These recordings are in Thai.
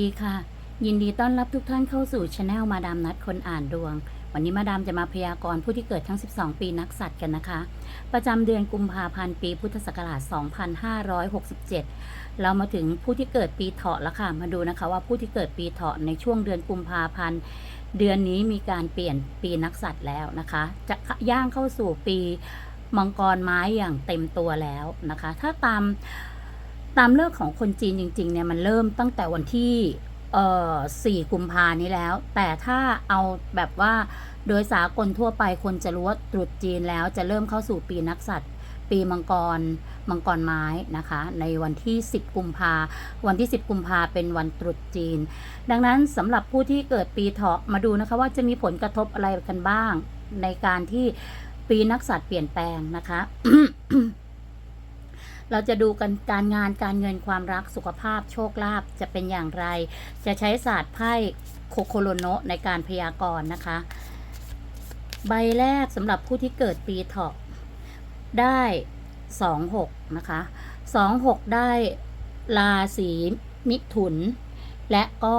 ดีค่ะ ยินดีต้อนรับทุกท่านเข้าสู่ช anel มาดามนัดคนอ่านดวง วันนี้มาดามจะมาพยากรณ์ผู้ที่เกิดทั้ง 12 ปีนักสัตว์กันนะคะ ประจำเดือนกุมภาพันธ์ปีพุทธศักราช 2567 เรามาถึงผู้ที่เกิดปีเถาะแล้วค่ะ มาดูนะคะว่าผู้ที่เกิดปีเถาะในช่วงเดือนกุมภาพันธ์เดือนนี้มีการเปลี่ยนปีนักสัตว์แล้วนะคะ จะย่างเข้าสู่ปีมังกรไม้อย่างเต็มตัวแล้วนะคะ ถ้าตาม ตามเลิกของคนจีนจริงๆเนี่ยมันเริ่มตั้งแต่วันที่เอ่อ4กุมภานี้แล้ว แต่ถ้าเอาแบบว่าโดยสากลทั่วไปคนจะรู้ว่าตรุษจีนแล้วจะเริ่มเข้าสู่ปีนักสัตว์ปีมังกรมังกรไม้นะคะ ในวันที่ 10 กุมภาวันที่ 10 กุมภาเป็นวันตรุษจีน ดังนั้นสำหรับผู้ที่เกิดปีเถาะมาดูนะคะว่าจะมีผลกระทบอะไรกันบ้าง ในการที่ปีนักสัตว์เปลี่ยนแปลงนะคะ เราจะดูกันการงานการเงินความรักสุขภาพโชคลาภจะเป็นอย่างไร จะใช้ศาสตร์ไพ่โคโคโลโนในการพยากรณ์นะคะ ใบแรกสำหรับผู้ที่เกิดปีเถาะได้สองหกนะคะสองหกได้ราศีมิถุน และก็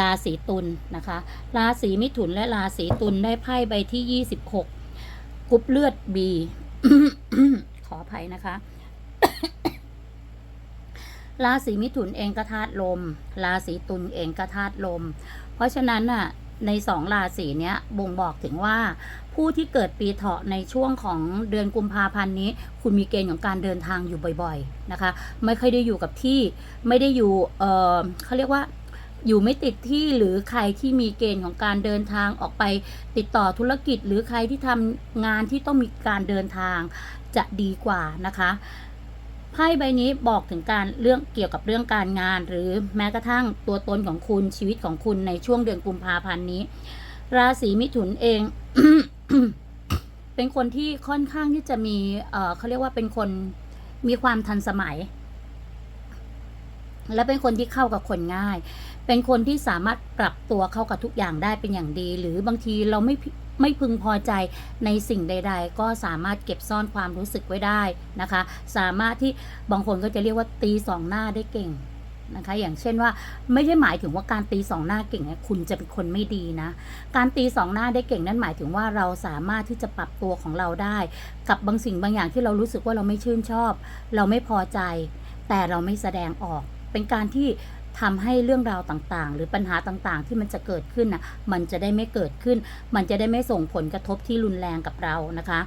ราศีตุลนะคะ ราศีมิถุนและราศีตุลได้ไพ่ใบที่ยี่สิบหกกรุ๊ปเลือดบี ออภัยนะคะ ราศีมิถุนเองก็ธาตุลม ราศีตุลเองก็ธาตุลม เพราะฉะนั้นน่ะในสองราศีเนี้ยบ่งบอกถึงว่า ผู้ที่เกิดปีเถาะในช่วงของเดือนกุมภาพันธ์นี้ คุณมีเกณฑ์ของการเดินทางอยู่บ่อย ๆ นะคะ ไม่ค่อยได้อยู่กับที่ไม่ได้อยู่เออเขาเรียกว่า อยู่ไม่ติดที่หรือใครที่มีเกณฑ์ของการเดินทางออกไปติดต่อธุรกิจ หรือใครที่ทำงานที่ต้องมีการเดินทางจะดีกว่านะคะไพ่ใบนี้บอกถึงการเรื่องเกี่ยวกับเรื่องการงาน หรือแม้กระทั่งตัวตนของคุณชีวิตของคุณในช่วงเดือนกุมภาพันธ์นี้ ราศีมิถุนเอง เป็นคนที่ค่อนข้างที่จะมีเเขาเรียกว่าเป็นคนมีความทันสมัย และเป็นคนที่เข้ากับคนง่าย เป็นคนที่สามารถปรับตัวเข้ากับทุกอย่างได้เป็นอย่างดี หรือบางทีเราไม่ไม่พึงพอใจในสิ่งใด ๆ ก็สามารถเก็บซ่อนความรู้สึกไว้ได้นะคะ สามารถที่บางคนก็จะเรียกว่าตีสองหน้าได้เก่งนะคะ อย่างเช่นว่าไม่ใช่หมายถึงว่าการตีสองหน้าเก่งเนี่ยคุณจะเป็นคนไม่ดีนะ การตีสองหน้าได้เก่งนั่นหมายถึงว่าเราสามารถที่จะปรับตัวของเราได้ กับบางสิ่งบางอย่างที่เรารู้สึกว่าเราไม่ชื่นชอบ เราไม่พอใจ แต่เราไม่แสดงออก เป็นการที่ ทำให้เรื่องราวต่างๆ หรือปัญหาต่างๆ ที่มันจะเกิดขึ้นนะมันจะได้ไม่เกิดขึ้น มันจะได้ไม่ส่งผลกระทบที่รุนแรงกับเรานะคะ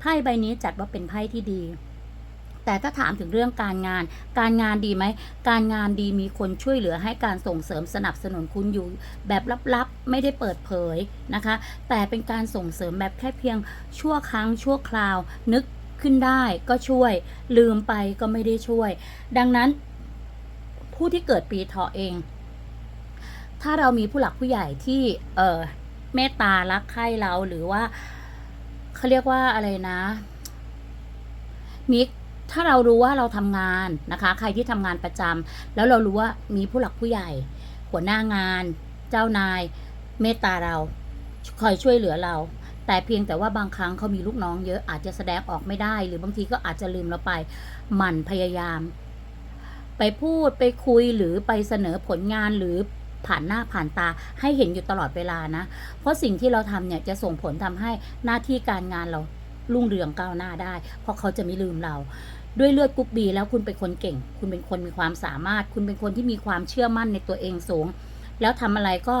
ไพ่ใบนี้จัดว่าเป็นไพ่ที่ดี แต่ถ้าถามถึงเรื่องการงาน การงานดีไหม การงานดีมีคนช่วยเหลือให้การส่งเสริมสนับสนุนคุณอยู่ แบบลับๆ ไม่ได้เปิดเผยนะคะ แต่เป็นการส่งเสริมแบบแค่เพียงชั่วครั้งชั่วคราว นึก ขึ้นได้ก็ช่วย ลืมไปก็ไม่ได้ช่วย ดังนั้น ผู้ที่เกิดปีเถาะเอง ถ้าเรามีผู้หลักผู้ใหญ่ที่เออเมตตารักใคร่เราหรือว่าเขาเรียกว่าอะไรนะมีถ้าเรารู้ว่าเราทำงานนะคะ ใครที่ทำงานประจำแล้วเรารู้ว่ามีผู้หลักผู้ใหญ่ หัวหน้างาน เจ้านาย เมตตาเรา คอยช่วยเหลือเรา แต่เพียงแต่ว่าบางครั้งเขามีลูกน้องเยอะอาจจะแสดงออกไม่ได้ หรือบางทีก็อาจจะลืมเราไปหมั่นพยายาม ไปพูดไปคุยหรือไปเสนอผลงานหรือผ่านหน้าผ่านตาให้เห็นอยู่ตลอดเวลานะ เพราะสิ่งที่เราทำเนี่ยจะส่งผลทำให้หน้าที่การงานเรารุ่งเรืองก้าวหน้าได้ เพราะเขาจะไม่ลืมเราด้วยเลือดกรุ๊ปบีแล้วคุณเป็นคนเก่ง คุณเป็นคนมีความสามารถ คุณเป็นคนที่มีความเชื่อมั่นในตัวเองสูง แล้วทำอะไรก็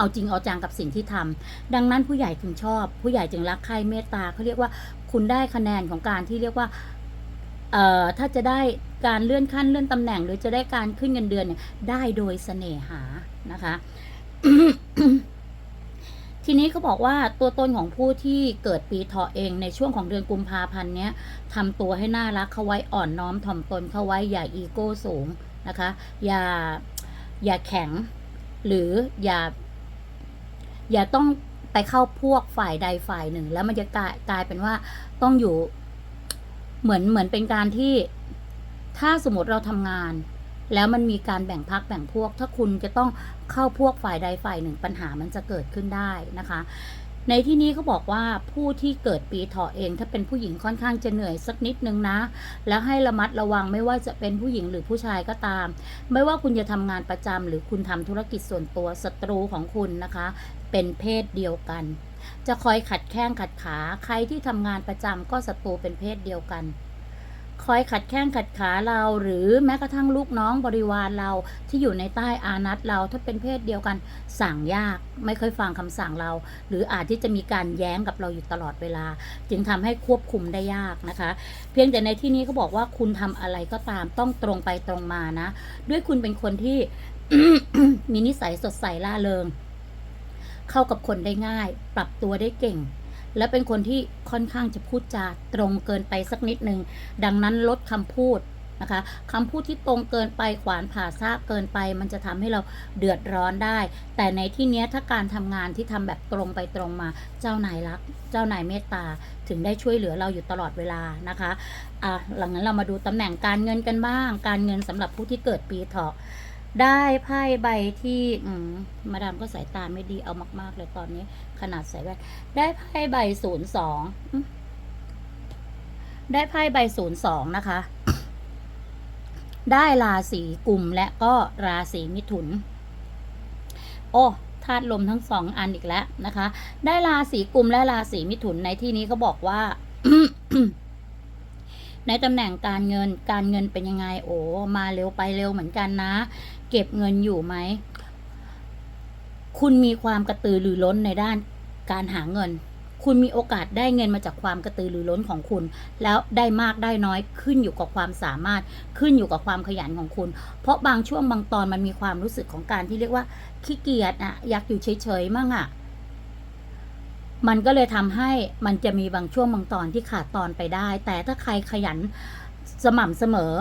เอาจริงเอาจังกับสิ่งที่ทำดังนั้นผู้ใหญ่ถึงชอบ ผู้ใหญ่จึงรักใคร่เมตตาเขาเรียกว่าคุณได้คะแนนของการที่เรียกว่าเอ่อถ้าจะได้การเลื่อนขั้นเลื่อนตำแหน่ง หรือจะได้การขึ้นเงินเดือนเนี่ยได้โดยเสน่หานะคะทีนี้เขาบอกว่าตัวตนของผู้ที่เกิดปีเถาะเองในช่วงของเดือนกุมภาพันธ์เนี้ยทำตัวให้น่ารักเข้าไว้อ่อนน้อมถ่อมตนเข้าไว้อย่าอีโก้สูงนะคะ อย่าอย่าแข็ง หรืออย่า อย่าต้องไปเข้าพวกฝ่ายใดฝ่ายหนึ่ง แล้วมันจะกลายกลายเป็นว่าต้องอยู่เหมือนเหมือนเป็นการที่ถ้าสมมติเราทำงาน แล้วมันมีการแบ่งพักแบ่งพวก ถ้าคุณจะต้องเข้าพวกฝ่ายใดฝ่ายหนึ่งปัญหามันจะเกิดขึ้นได้นะคะ ในที่นี้เขาบอกว่าผู้ที่เกิดปีเถาะเอง ถ้าเป็นผู้หญิงค่อนข้างจะเหนื่อยสักนิดนึงนะ แล้วให้ระมัดระวังไม่ว่าจะเป็นผู้หญิงหรือผู้ชายก็ตาม ไม่ว่าคุณจะทำงานประจำหรือคุณทำธุรกิจส่วนตัวศัตรูของคุณนะคะ เป็นเพศเดียวกัน จะคอยขัดแข้งขัดขาใครที่ทำงานประจำก็ศัตรูเป็นเพศเดียวกัน คอยขัดแข้งขัดขาเรา หรือแม้กระทั่งลูกน้องบริวารเราที่อยู่ในใต้อานัตเราถ้าเป็นเพศเดียวกันสั่งยาก ไม่ค่อยฟังคำสั่งเรา หรืออาจที่จะมีการแย้งกับเราอยู่ตลอดเวลา จึงทำให้ควบคุมได้ยากนะคะ เพียงแต่ในที่นี้เขาบอกว่าคุณทำอะไรก็ตามต้องตรงไปตรงมานะ ด้วยคุณเป็นคนที่มีนิสัยสดใสล่าเริง เข้ากับคนได้ง่าย ปรับตัวได้เก่ง และเป็นคนที่ค่อนข้างจะพูดจาตรงเกินไปสักนิดหนึ่ง ดังนั้นลดคำพูดนะคะคำพูดที่ตรงเกินไปขวานผ่าซากเกินไป มันจะทำให้เราเดือดร้อนได้ แต่ในที่เนี้ยถ้าการทำงานที่ทำแบบตรงไปตรงมา เจ้านายรัก เจ้านายเมตตา ถึงได้ช่วยเหลือเราอยู่ตลอดเวลานะคะอะหลังนั้นเรามาดูตำแหน่งการเงินกันบ้าง การเงินสำหรับผู้ที่เกิดปีเถาะ ได้ไพ่ใบที่อืมมาดามก็สายตาไม่ดีเอามากๆเลยตอนนี้ ขนาดใส่แว่นได้ไพ่ใบศูนย์สองได้ไพ่ใบศูนย์สองนะคะ ได้ราศีกุมและก็ราศีมิถุน โอ้ธาตุลมทั้งสองอันอีกแล้วนะคะ ได้ราศีกุมและราศีมิถุนในที่นี้ก็บอกว่าในตำแหน่งการเงินการเงินเป็นยังไงโอ้มาเร็วไปเร็วเหมือนกันนะ เก็บเงินอยู่ไหม คุณมีความกระตือรือร้นในด้านการหาเงิน คุณมีโอกาสได้เงินมาจากความกระตือรือร้นของคุณ แล้วได้มากได้น้อยขึ้นอยู่กับความสามารถ ขึ้นอยู่กับความขยันของคุณ เพราะบางช่วงบางตอนมันมีความรู้สึกของการที่เรียกว่าขี้เกียจอะอยากอยู่เฉยๆมั่งอะมันก็เลยทำให้มันจะมีบางช่วงบางตอนที่ขาดตอนไปได้ แต่ถ้าใครขยันสม่ำเสมอ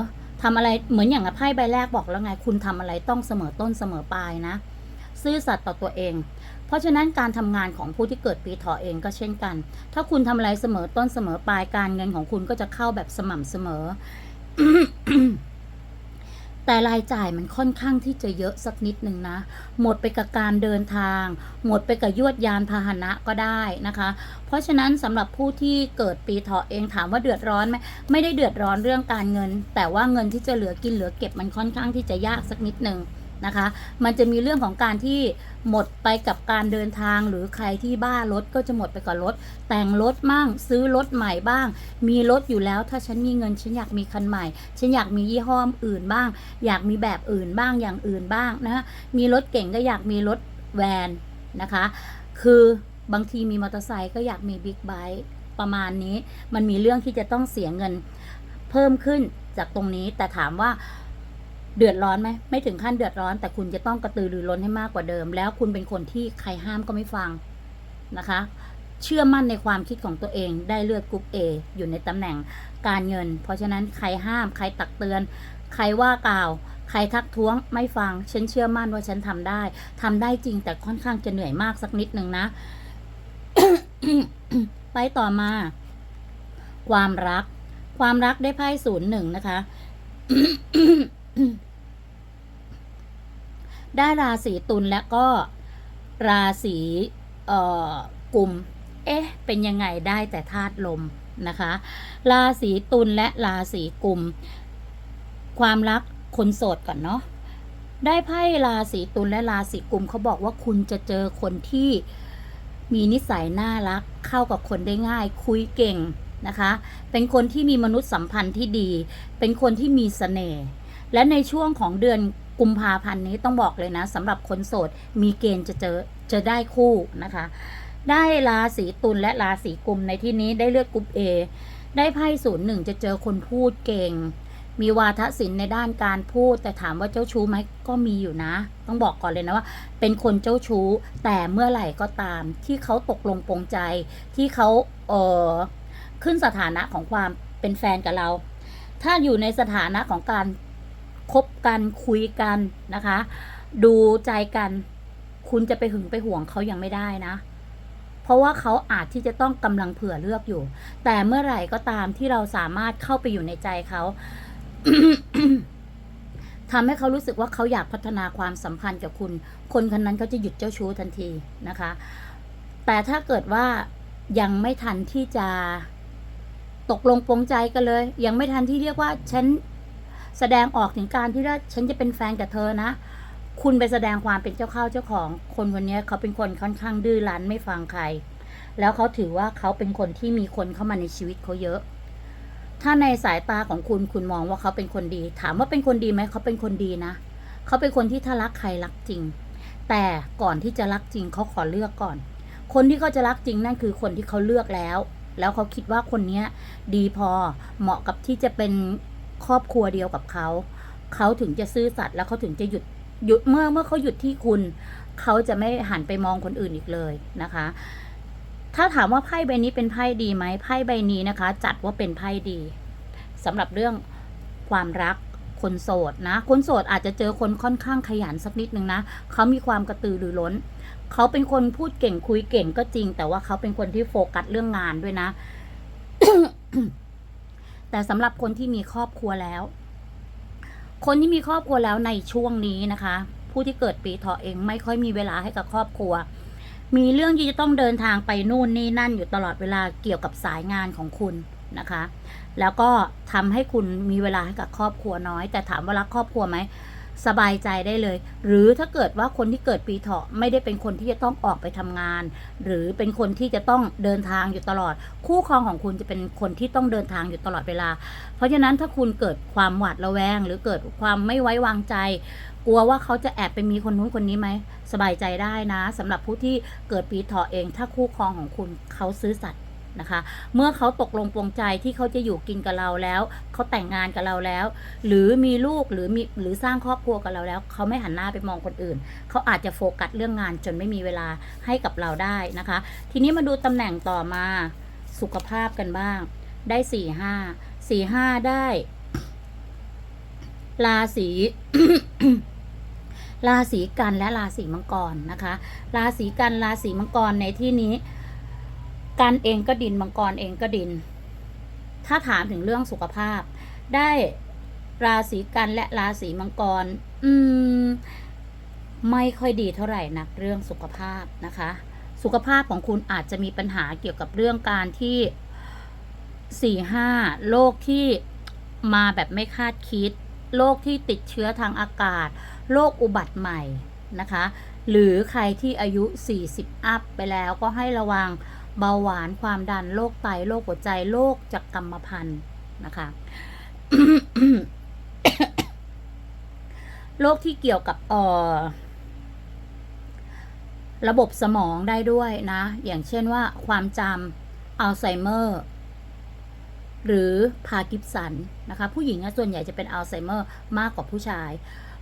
ทำอะไรเหมือนอย่างไพ่ใบแรกบอกแล้วไง คุณทำอะไรต้องเสมอต้นเสมอปลายนะ ซื่อสัตย์ต่อตัวเอง เพราะฉะนั้นการทำงานของผู้ที่เกิดปีเถาะเองก็เช่นกัน ถ้าคุณทำอะไรเสมอต้นเสมอปลายการเงินของคุณก็จะเข้าแบบสม่ำเสมอ แต่รายจ่ายมันค่อนข้างที่จะเยอะสักนิดหนึ่งนะ หมดไปกับการเดินทาง หมดไปกับยวดยานพาหนะก็ได้นะคะ เพราะฉะนั้นสำหรับผู้ที่เกิดปีเถาะเองถามว่าเดือดร้อนไหมไม่ได้เดือดร้อนเรื่องการเงิน แต่ว่าเงินที่จะเหลือกินเหลือเก็บมันค่อนข้างที่จะยากสักนิดหนึ่ง นะคะ มันจะมีเรื่องของการที่หมดไปกับการเดินทางหรือใครที่บ้ารถก็จะหมดไปกับรถ แต่งรถมั่งซื้อรถใหม่บ้าง มีรถอยู่แล้วถ้าฉันมีเงินฉันอยากมีคันใหม่ ฉันอยากมียี่ห้ออื่นบ้าง อยากมีแบบอื่นบ้างอย่างอื่นบ้างนะมีรถเก่งก็อยากมีรถแวนนะคะ คือบางทีมีมอเตอร์ไซค์ก็อยากมีบิ๊กไบค์ประมาณนี้ มันมีเรื่องที่จะต้องเสียเงินเพิ่มขึ้นจากตรงนี้แต่ถามว่า เดือดร้อนไหมไม่ถึงขั้นเดือดร้อน แต่คุณจะต้องกระตือรือร้นให้มากกว่าเดิม แล้วคุณเป็นคนที่ใครห้ามก็ไม่ฟังนะคะ เชื่อมั่นในความคิดของตัวเองได้เลือดกรุ๊ปเออยู่ในตำแหน่งการเงิน เพราะฉะนั้นใครห้าม ใครตักเตือน ใครว่ากล่าว ใครทักท้วงไม่ฟัง ฉันเชื่อมั่นว่าฉันทำได้ทำได้จริงแต่ค่อนข้างจะเหนื่อยมากสักนิดหนึ่งนะ ไปต่อมา ความรัก ความรักได้ไพ่ศูนย์หนึ่งนะคะ ได้ราศีตุลและก็ราศีเอ่อกุมเอ๊ะ เป็นยังไงได้แต่ธาตุลมนะคะ ราศีตุลและราศีกลุ่ม ความรักคนโสดก่อนเนาะ ได้ไพ่ราศีตุลและราศีกลุ่มเขาบอกว่าคุณจะเจอคนที่มีนิสัยน่ารัก เข้ากับคนได้ง่าย คุยเก่งนะคะ เป็นคนที่มีมนุษยสัมพันธ์ที่ดี เป็นคนที่มีเสน่ห์ และในช่วงของเดือน กุมภาพันธ์นี้ต้องบอกเลยนะสำหรับคนโสดมีเกณฑ์จะเจอจะได้คู่นะคะ ได้ราศีตุลและราศีกุมในที่นี้ได้เลือกกรุ๊ปเอได้ไพ่ศูนย์หนึ่งจะเจอคนพูดเก่ง มีวาทศิลป์ในด้านการพูด แต่ถามว่าเจ้าชู้ไหมก็มีอยู่นะ ต้องบอกก่อนเลยนะว่า เป็นคนเจ้าชู้ แต่เมื่อไหร่ก็ตาม ที่เขาตกลงปรงใจ ที่เขาเออขึ้นสถานะของความเป็นแฟนกับเรา ถ้าอยู่ในสถานะของการ คบกันคุยกันนะคะ ดูใจกัน คุณจะไปหึงไปห่วงเขายังไม่ได้นะ เพราะว่าเขาอาจที่จะต้องกำลังเผื่อเลือกอยู่ แต่เมื่อไหร่ก็ตามที่เราสามารถเข้าไปอยู่ในใจเขาทำให้เขารู้สึกว่าเขาอยากพัฒนาความสัมพันธ์กับคุณ คนคนนั้นเขาจะหยุดเจ้าชู้ทันทีนะคะ แต่ถ้าเกิดว่ายังไม่ทันที่จะตกลงปรงใจกันเลย ยังไม่ทันที่เรียกว่าฉัน แสดงออกถึงการที่ว่าฉันจะเป็นแฟนกับเธอนะ คุณไปแสดงความเป็นเจ้าเข้าเจ้าของ คนคนนี้เขาเป็นคนค่อนข้างดื้อรั้นไม่ฟังใคร แล้วเขาถือว่าเขาเป็นคนที่มีคนเข้ามาในชีวิตเขาเยอะ ถ้าในสายตาของคุณคุณมองว่าเขาเป็นคนดี ถามว่าเป็นคนดีไหมเขาเป็นคนดีนะเขาเป็นคนที่ถ้ารักใครรักจริง แต่ก่อนที่จะรักจริงเขาขอเลือกก่อน คนที่เขาจะรักจริงนั่นคือคนที่เขาเลือกแล้วแล้วเขาคิดว่าคนนี้ดีพอเหมาะกับที่จะเป็น ครอบครัวเดียวกับเขา เขาถึงจะซื่อสัตย์แล้วเขาถึงจะหยุดหยุดเมื่อเมื่อเขาหยุดที่คุณ เขาจะไม่หันไปมองคนอื่นอีกเลยนะคะ ถ้าถามว่าไพ่ใบนี้เป็นไพ่ดีไหมไพ่ใบนี้นะคะ จัดว่าเป็นไพ่ดีสำหรับเรื่องความรักคนโสดนะ คนโสดอาจจะเจอคนค่อนข้างขยันสักนิดนึงนะ เขามีความกระตือรือร้น เขาเป็นคนพูดเก่งคุยเก่งก็จริง แต่ว่าเขาเป็นคนที่โฟกัสเรื่องงานด้วยนะ แต่สำหรับคนที่มีครอบครัวแล้ว คนที่มีครอบครัวแล้วในช่วงนี้นะคะ ผู้ที่เกิดปีเถาะเองไม่ค่อยมีเวลาให้กับครอบครัว มีเรื่องที่จะต้องเดินทางไปนู่นนี่นั่นอยู่ตลอดเวลาเกี่ยวกับสายงานของคุณนะคะ แล้วก็ทำให้คุณมีเวลาให้กับครอบครัวน้อย แต่ถามว่ารักครอบครัวไหม สบายใจได้เลย หรือถ้าเกิดว่าคนที่เกิดปีเถาะไม่ได้เป็นคนที่จะต้องออกไปทำงาน หรือเป็นคนที่จะต้องเดินทางอยู่ตลอด คู่ครองของคุณจะเป็นคนที่ต้องเดินทางอยู่ตลอดเวลา เพราะฉะนั้นถ้าคุณเกิดความหวาดระแวง หรือเกิดความไม่ไว้วางใจ กลัวว่าเขาจะแอบไปมีคนนู้นคนนี้ไหมสบายใจได้นะสำหรับผู้ที่เกิดปีเถาะเอง ถ้าคู่ครองของคุณเขาซื้อสัตย์ นะคะ เมื่อเขาตกลงปรงใจที่เขาจะอยู่กินกับเราแล้วเขาแต่งงานกับเราแล้ว หรือมีลูกหรือมีหรือสร้างครอบครัวกับเราแล้ว เขาไม่หันหน้าไปมองคนอื่น เขาอาจจะโฟกัสเรื่องงานจนไม่มีเวลาให้กับเราได้นะคะ ทีนี้มาดูตำแหน่งต่อมาสุขภาพกันบ้าง ได้สี่ห้าสี่ห้าได้ราศีราศีกันและราศีมังกรนะคะ ราศีกันราศีมังกรในที่นี้ กันเองก็ดินมังกรเองก็ดิน ถ้าถามถึงเรื่องสุขภาพ ได้ราศีกันและราศีมังกร อืม ไม่ค่อยดีเท่าไหร่นักเรื่องสุขภาพนะคะ สุขภาพของคุณอาจจะมีปัญหาเกี่ยวกับเรื่องการที่สี่ห้าโรคที่มาแบบไม่คาดคิดโรคที่ติดเชื้อทางอากาศโรคอุบัติใหม่นะคะ หรือใครที่อายุ 40 อัพไปแล้วก็ให้ระวัง เบาหวานความดันโรคไตโรคหัวใจโรคจากกรรมพันธุ์นะคะโรคที่เกี่ยวกับเอ่อระบบสมองได้ด้วยนะ อย่างเช่นว่าความจำอัลไซเมอร์หรือพาร์กินสันนะคะ ผู้หญิงส่วนใหญ่จะเป็นอัลไซเมอร์มากกว่าผู้ชาย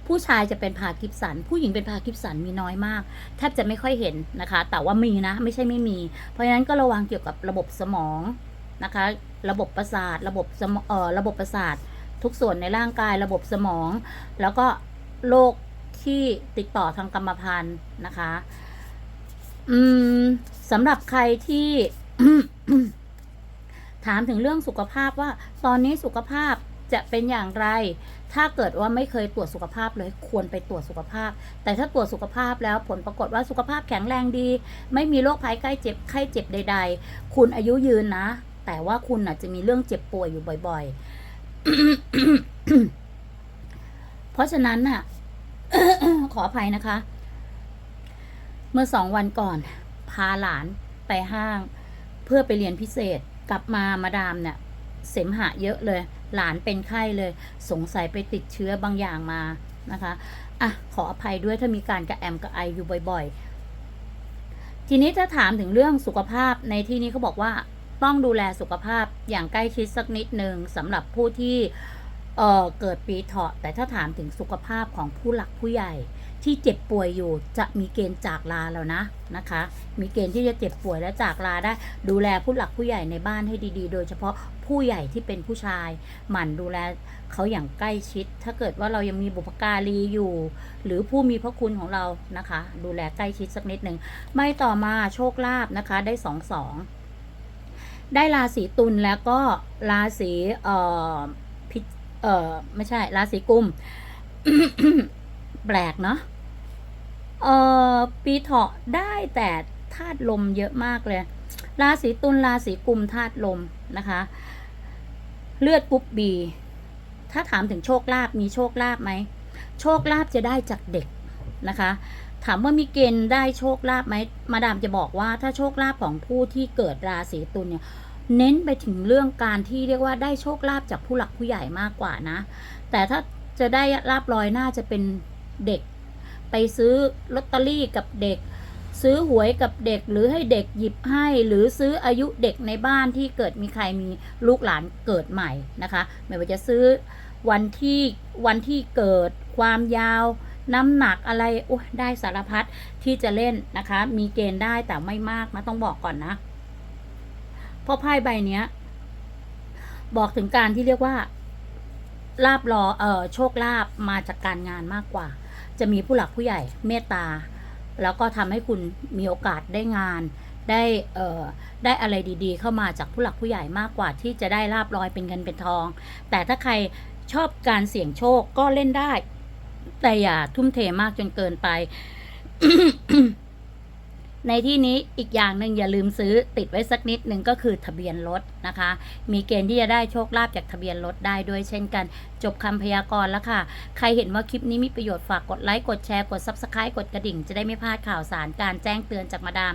ผู้ชายจะเป็นพาร์กินสัน ผู้หญิงเป็นพาร์กินสันมีน้อยมาก แทบจะไม่ค่อยเห็นนะคะ แต่ว่ามีนะ ไม่ใช่ไม่มี เพราะฉะนั้นก็ระวังเกี่ยวกับระบบสมองนะคะ ระบบประสาท ระบบสมเอ่อระบบประสาท ทุกส่วนในร่างกาย ระบบสมอง แล้วก็โรคที่ติดต่อทางกรรมพันธุ์นะคะ อืมสำหรับใครที่ถามถึงเรื่องสุขภาพว่า ตอนนี้สุขภาพจะเป็นอย่างไร ถ้าเกิดว่าไม่เคยตรวจสุขภาพเลยควรไปตรวจสุขภาพ แต่ถ้าตรวจสุขภาพแล้วผลปรากฏว่าสุขภาพแข็งแรงดี ไม่มีโรคภัยใกล้เจ็บไข้เจ็บใด ๆ คุณอายุยืนนะ แต่ว่าคุณอาจจะมีเรื่องเจ็บป่วยอยู่บ่อย ๆ เพราะฉะนั้นน่ะ ขออภัยนะคะ เมื่อสองวันก่อน พาหลานไปห้าง เพื่อไปเรียนพิเศษกลับมามาดามเนี่ยเสมหะเยอะเลย หลานเป็นไข้เลย สงสัยไปติดเชื้อบางอย่างมานะคะอะขออภัยด้วยถ้ามีการกระแอมกระไออยู่บ่อย ๆ ทีนี้ถ้าถามถึงเรื่องสุขภาพในที่นี้เขาบอกว่าต้องดูแลสุขภาพอย่างใกล้ชิดสักนิดหนึ่งสำหรับผู้ที่เออเกิดปีเถาะแต่ถ้าถามถึงสุขภาพของผู้หลักผู้ใหญ่ ที่เจ็บป่วยอยู่จะมีเกณฑ์จากลาแล้วนะนะคะ มีเกณฑ์ที่จะเจ็บป่วยและจากลาได้ ดูแลผู้หลักผู้ใหญ่ในบ้านให้ดีๆ โดยเฉพาะผู้ใหญ่ที่เป็นผู้ชาย หมั่นดูแลเขาอย่างใกล้ชิด ถ้าเกิดว่าเรายังมีบุพการีอยู่ หรือผู้มีพระคุณของเรานะคะ ดูแลใกล้ชิดสักนิดหนึ่งไม่ต่อมาโชคลาภนะคะ ได้สองสองได้ราศีตุลแล้วก็ราศีเอ่อพิเอ่อไม่ใช่ราศีกุม ปลกเนาะเออปีเถาะได้แต่ธาตุลมเยอะมากเลย ราศีตุลราศีกุมธาตุลมนะคะ เลือดกรุ๊ปบี ถ้าถามถึงโชคลาภมีโชคลาภไหม โชคลาภจะได้จากเด็กนะคะ ถามว่ามีเกณฑ์ได้โชคลาภไหม มาดามจะบอกว่าถ้าโชคลาภของผู้ที่เกิดราศีตุลเนี่ยเน้นไปถึงเรื่องการที่เรียกว่าได้โชคลาภจากผู้หลักผู้ใหญ่มากกว่านะ แต่ถ้าจะได้ลาบลอยน่าจะเป็น เด็ก ไปซื้อลอตเตอรี่กับเด็ก ซื้อหวยกับเด็กหรือให้เด็กหยิบให้ หรือซื้ออายุเด็กในบ้านที่เกิดมีใครมีลูกหลานเกิดใหม่นะคะ ไม่ว่าจะซื้อวันที่วันที่เกิดความยาวน้ำหนักอะไรโอ้ได้สารพัดที่จะเล่นนะคะ มีเกณฑ์ได้แต่ไม่มากนะต้องบอกก่อนนะเพราะไพ่ใบเนี้ย บอกถึงการที่เรียกว่าลาบรอเออโชคลาภมาจากการงานมากกว่า จะมีผู้หลักผู้ใหญ่เมตตา แล้วก็ทำให้คุณมีโอกาสได้งาน ได้เอ่อได้อะไรดีๆ เข้ามาจากผู้หลักผู้ใหญ่มากกว่าที่จะได้ลาบลอยเป็นเงินเป็นทอง แต่ถ้าใครชอบการเสี่ยงโชคก็เล่นได้ แต่อย่าทุ่มเทมากจนเกินไป ในที่นี้อีกอย่างหนึ่งอย่าลืมซื้อติดไว้สักนิดหนึ่งก็คือทะเบียนรถนะคะ มีเกณฑ์ที่จะได้โชคลาภจากทะเบียนรถได้ด้วยเช่นกัน จบคำพยากรณ์แล้วค่ะ ใครเห็นว่าคลิปนี้มีประโยชน์ฝากกดไลค์กดแชร์กด Subscribe กดกระดิ่ง จะได้ไม่พลาดข่าวสารการแจ้งเตือนจากมาดาม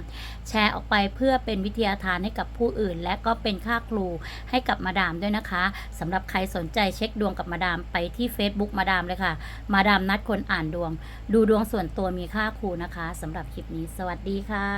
แชร์ออกไปเพื่อเป็นวิทยาทานให้กับผู้อื่น และก็เป็นค่าครูให้กับมาดามด้วยนะคะสำหรับใครสนใจเช็คดวงกับมาดามไปที่ Facebook มาดามเลยค่ะ มาดามนัดคนอ่านดวง ดูดวงส่วนตัวมีค่าครูนะคะสำหรับคลิปนี้ สวัสดีค่ะค่ะ